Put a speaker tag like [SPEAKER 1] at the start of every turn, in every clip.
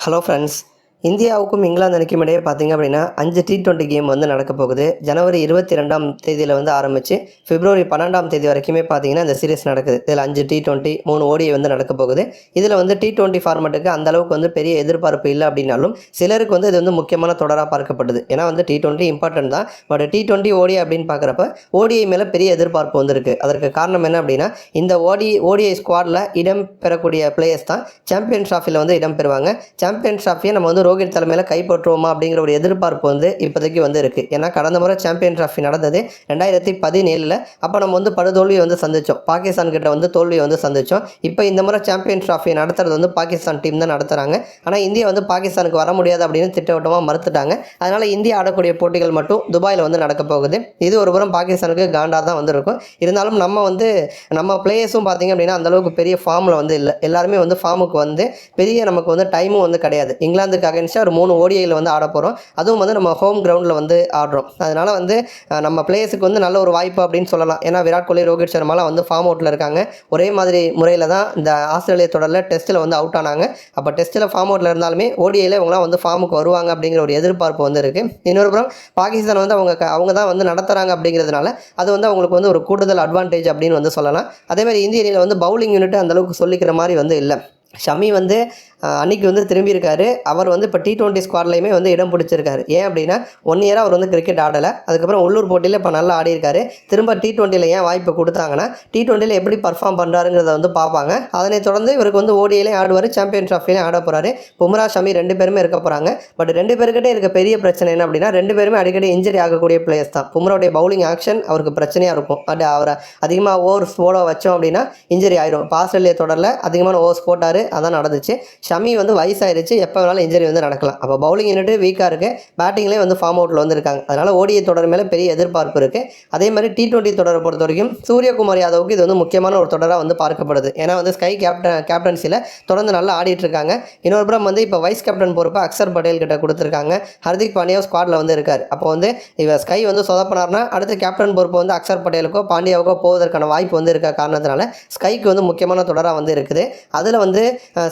[SPEAKER 1] Hello friends இந்தியாவுக்கும் இங்கிலாந்து அணிக்கும் இடையே பார்த்தீங்க அப்படின்னா அஞ்சு டி டுவெண்ட்டி கேம் வந்து நடக்க போகுது. ஜனவரி இருபத்தி ரெண்டாம் தேதியில் வந்து ஆரம்பித்து பிப்ரவரி பன்னெண்டாம் தேதி வரைக்குமே பார்த்தீங்கன்னா இந்த சீரிஸ் நடக்குது. இதில் அஞ்சு டி டுவெண்ட்டி மூணு ஓடியை வந்து நடக்க போகுது. இதில் வந்து டி டுவெண்ட்டி ஃபார்மெட்டுக்கு அந்த அளவுக்கு வந்து பெரிய எதிர்பார்ப்பு இல்லை அப்படின்னாலும் சிலருக்கு வந்து இது வந்து முக்கியமான தொடராக பார்க்கப்படுது. ஏன்னா வந்து டி டுவெண்ட்டி இம்பார்ட்டன்ட் தான். பட் டி டுவெண்ட்டி ஓடி அப்படின்னு பார்க்குறப்ப ஓடிஐ மேலே பெரிய எதிர்பார்ப்பு வந்திருக்கு. அதற்கு காரணம் என்ன அப்படின்னா இந்த ஓடி ஓடிஐ ஸ்குவாடில் இடம் பெறக்கூடிய பிளேயர்ஸ் தான் சாம்பியன் ட்ராஃபியில் வந்து இடம் பெறுவாங்க. சாம்பியன் ட்ராஃபியை நம்ம வந்து ரோஹித் தலைமையில் கைப்பற்றுவோமா அப்படிங்கிற ஒரு எதிர்பார்ப்பு வந்து இப்போதைக்கு வந்து இருக்குது ஏன்னா கடந்த முறை சாம்பியன் ட்ராஃபி நடந்தது ரெண்டாயிரத்தி பதினேழில். அப்போ நம்ம வந்து படுதோல்வியை வந்து சந்தித்தோம் பாகிஸ்தான் கிட்ட வந்து தோல்வியை வந்து சந்தித்தோம் இப்போ இந்த முறை சாம்பியன் ட்ராஃபி நடத்துறது வந்து பாகிஸ்தான் டீம் தான் நடத்துகிறாங்க ஆனால் இந்தியா வந்து பாகிஸ்தானுக்கு வர முடியாது அப்படின்னு திட்டவட்டமாக மறுத்துட்டாங்க. அதனால் இந்தியா ஆடக்கூடிய போட்டிகள் மட்டும் துபாயில் வந்து நடக்க போகுது. இது ஒரு புறம் பாகிஸ்தானுக்கு காண்டாக தான் வந்து இருக்கும் இருந்தாலும் நம்ம வந்து நம்ம பிளேயர்ஸும் பார்த்தீங்க அப்படின்னா அந்தளவுக்கு பெரிய ஃபார்மில் வந்து இல்லை. எல்லாருமே வந்து ஃபார்முக்கு வந்து பெரிய நமக்கு வந்து டைமும் வந்து கிடையாது. இங்கிலாந்துக்காக அகேன்ஸ்டாக ஒரு மூணு ஓடிஐயில் வந்து ஆட போகிறோம் அதுவும் வந்து நம்ம ஹோம் கிரவுண்டில் வந்து ஆடுறோம். அதனால் வந்து நம்ம பிளேயர்ஸுக்கு வந்து நல்ல ஒரு வாய்ப்பு அப்படின்னு சொல்லலாம். ஏன்னா விராட் கோலி ரோஹித் சர்மாலாம் வந்து ஃபார்ம் அவுட்டில் இருக்காங்க. ஒரே மாதிரி முறையில் தான் இந்த ஆஸ்திரேலிய தொடரில் டெஸ்ட்டில் வந்து அவுட் ஆனாங்க. அப்போ டெஸ்ட்டில் ஃபார்ம் அவுட்டில் இருந்தாலுமே ஓடிஐயில் இவங்களாம் வந்து ஃபார்முக்கு வருவாங்க அப்படிங்கிற ஒரு எதிர்பார்ப்பு வந்து இருக்குது இன்னொரு புறம் பாகிஸ்தான் வந்து அவங்க அவங்க தான் வந்து நடத்துகிறாங்க அப்படிங்கிறதுனால அது வந்து அவங்களுக்கு வந்து ஒரு கூடுதல் அட்வான்டேஜ் அப்படின்னு வந்து சொல்லலாம். அதேமாதிரி இந்திய அணியில் வந்து பவுலிங் யூனிட் அந்தளவுக்கு சொல்லிக்கிற மாதிரி வந்து இல்லை. ஷமி வந்து அஹ், அன்னைக்கு வந்து திரும்பியிருக்காரு. அவர் வந்து இப்போ டி டுவெண்ட்டி ஸ்குவாட்லையுமே வந்து இடம் பிடிச்சிருக்காரு. ஏன் அப்படின்னா ஒன் இயராக அவர் வந்து கிரிக்கெட் ஆடலை. அதுக்கப்புறம் உள்ளூர் போட்டியில் இப்போ நல்லா ஆடியிருக்காரு. திரும்ப டி டுவெண்ட்டியில் ஏன் வாய்ப்பு கொடுத்தாங்கன்னா டி டுவெண்ட்டியில் எப்படி பர்ஃபார்ம் பண்ணுறாருங்கிறத வந்து பார்ப்பாங்க. அதனை தொடர்ந்து இவருக்கு வந்து ஓடியிலையும் ஆடுவார் சாம்பியன் ட்ராஃபிலையும் ஆட போகிறாரு பும்ரா ஷமி ரெண்டு பேருமே இருக்க போகிறாங்க பட் ரெண்டு பேருக்கிட்டே இருக்க பெரிய பிரச்சனை என்ன அப்படின்னா ரெண்டு பேருமே அடிக்கடி இன்ஜரி ஆகக்கூடிய பிளேயர்ஸ் தான். பும்ராவுடைய பவுலிங் ஆக்ஷன் அவருக்கு பிரச்சனையாக இருக்கும். பட் அவரை அதிகமாக ஓவர்ஸ் போட வச்சோம் அப்படின்னா இன்ஜரி ஆயிரும். இப்போ ஆஸ்திரேலியா தொடரில் அதிகமான ஓவர்ஸ் போட்டார். அதான் நடந்துச்சு. ஷமி வந்து வயசாயிருச்சு எப்போ வேணாலும் இன்ஜரி வந்து நடக்கலாம். அப்போ பவுலிங் யூனிட் வீக்காக இருக்குது பேட்டிங்லேயே வந்து ஃபார்ம் அவுட்டில் வந்திருக்காங்க. அதனால் ஓடிய தொடர் மேலே பெரிய எதிர்பார்ப்பு இருக்குது அதே மாதிரி டி டுவெண்ட்டி தொடரை பொறுத்த வரைக்கும் சூரியகுமார் யாதவுக்கு இது வந்து முக்கியமான ஒரு தொடராக வந்து பார்க்கப்படுது. ஏன்னா வந்து ஸ்கை கேப்டன் கேப்டன்சியில் தொடர்ந்து நல்லா ஆடிட்டு இருக்காங்க. இன்னொரு புறம் வந்து இப்போ வைஸ் கேப்டன் பொறுப்பை அக்சர் பட்டேல் கிட்ட கொடுத்துருக்காங்க. ஹர்திக் பாண்டியா ஸ்குவாடில் வந்து இருக்கார். அப்போ வந்து இவ ஸ்கை வந்து சொதப்பினார்னா அடுத்து கேப்டன் பொறுப்பு வந்து அக்சர் பட்டேலுக்கோ பாண்டியாவுக்கோ போவதற்கான வாய்ப்பு வந்து இருக்க காரணத்தினால ஸ்கைக்கு வந்து முக்கியமான தொடராக வந்து இருக்குது. அதில் வந்து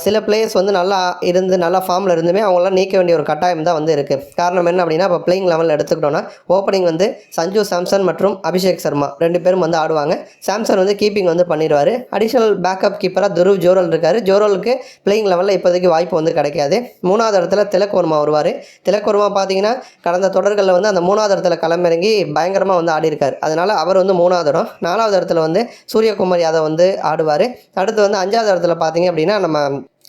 [SPEAKER 1] சில பிளேயர்ஸ் வந்து நல்லா இருந்து நல்லா ஃபார்மில் இருந்துமே அவங்களாம் நீக்க வேண்டிய ஒரு கட்டாயம் தான் வந்து இருக்குது காரணம் என்ன அப்படின்னா இப்போ பிளேயிங் லெவலில் எடுத்துக்கிட்டோன்னா ஓப்பனிங் வந்து சஞ்சு சாம்சன் மற்றும் அபிஷேக் சர்மா ரெண்டு பேரும் வந்து ஆடுவாங்க. சாம்சன் வந்து கீப்பிங் வந்து பண்ணிடுவார். அடிஷனல் பேக்கப் கீப்பராக துருவ் ஜோரல் இருக்கார். ஜோரலுக்கு பிளேயிங் லெவலில் இப்போதைக்கு வாய்ப்பு வந்து கிடைக்காது. மூணாவது இடத்துல திலக்வர்மா வருவார். திலக்வர்மா பார்த்தீங்கன்னா கடந்த தொடர்களில் வந்து அந்த மூணாவது இடத்துல களமிறங்கி பயங்கரமாக வந்து ஆடிருக்கார் அதனால் அவர் வந்து மூணாவது இடம். நாலாவது இடத்துல வந்து சூரியகுமார் யாதவ் வந்து ஆடுவார். அடுத்து வந்து அஞ்சாவது இடத்துல பார்த்தீங்க அப்படின்னா நம்ம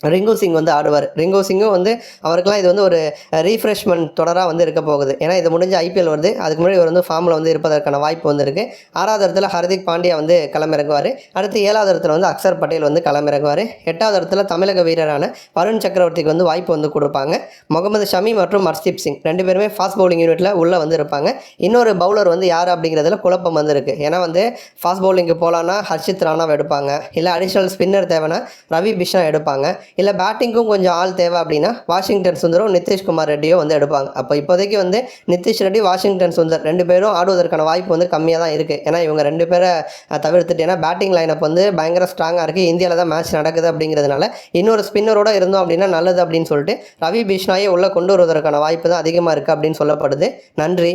[SPEAKER 1] ரிங்கு சிங் வந்து ஆடுவார். ரிங்கு சிங்கும் வந்து அவருக்கெல்லாம் இது வந்து ஒரு ரீஃப்ரெஷ்மெண்ட் தொடராக வந்து இருக்க போகுது. ஏன்னா இது முடிஞ்ச ஐபிஎல் வருது. அதுக்கு முன்னாடி இவர் வந்து ஃபார்மில் வந்து இருப்பதற்கான வாய்ப்பு வந்து இருக்குது ஆறாவது இடத்துல ஹர்திக் பாண்டியா வந்து களமிறங்குவார். அடுத்து ஏழாவது இடத்துல வந்து அக்சர் பட்டேல் வந்து களமிறங்குவார். எட்டாவது இடத்துல தமிழக வீரரான வருண் சக்கரவர்த்திக்கு வந்து வாய்ப்பு வந்து கொடுப்பாங்க. முகமது ஷமி மற்றும் ஹர்ஷ்தீப் சிங் ரெண்டு பேருமே ஃபாஸ்ட் பவுலிங் யூனிட்டில் உள்ளே வந்து இருப்பாங்க. இன்னொரு பவுலர் வந்து யார் அப்படிங்கிறதுல குழப்பம் வந்து இருக்குது ஏன்னா வந்து ஃபாஸ்ட் பவுலிங்க்கு போகலான்னா ஹர்ஷித் ராணாவை எடுப்பாங்க. இல்லை அடிஷ்னல் ஸ்பின்னர் தேவைன்னா ரவி பிஷ்ணா எடுப்பாங்க. இல்லை பேட்டிங்க்கும் கொஞ்சம் ஆள் தேவை அப்படின்னா வாஷிங்டன் சுந்தரும் நிதிஷ்குமார் ரெட்டியோ வந்து எடுப்பாங்க. அப்போ இப்போதைக்கு வந்து நிதிஷ் ரெட்டி வாஷிங்டன் சுந்தர் ரெண்டு பேரும் ஆடுவதற்கான வாய்ப்பு வந்து கம்மியாக தான் இருக்குது ஏன்னா இவங்க ரெண்டு பேரை அஹ், தவிர்த்துட்டு ஏன்னா பேட்டிங் லைனப் வந்து பயங்கர ஸ்ட்ராங்காக இருக்குது இந்தியாவில் தான் மேட்ச் நடக்குது அப்படிங்கிறதுனால இன்னொரு ஸ்பின்னரோட இருந்தோம் அப்படின்னா நல்லது அப்படின்னு சொல்லிட்டு ரவி பிஷ்னாயை உள்ளே கொண்டு வருவதற்கான வாய்ப்பு தான் அதிகமாக இருக்குது அப்படின்னு சொல்லப்படுது. நன்றி.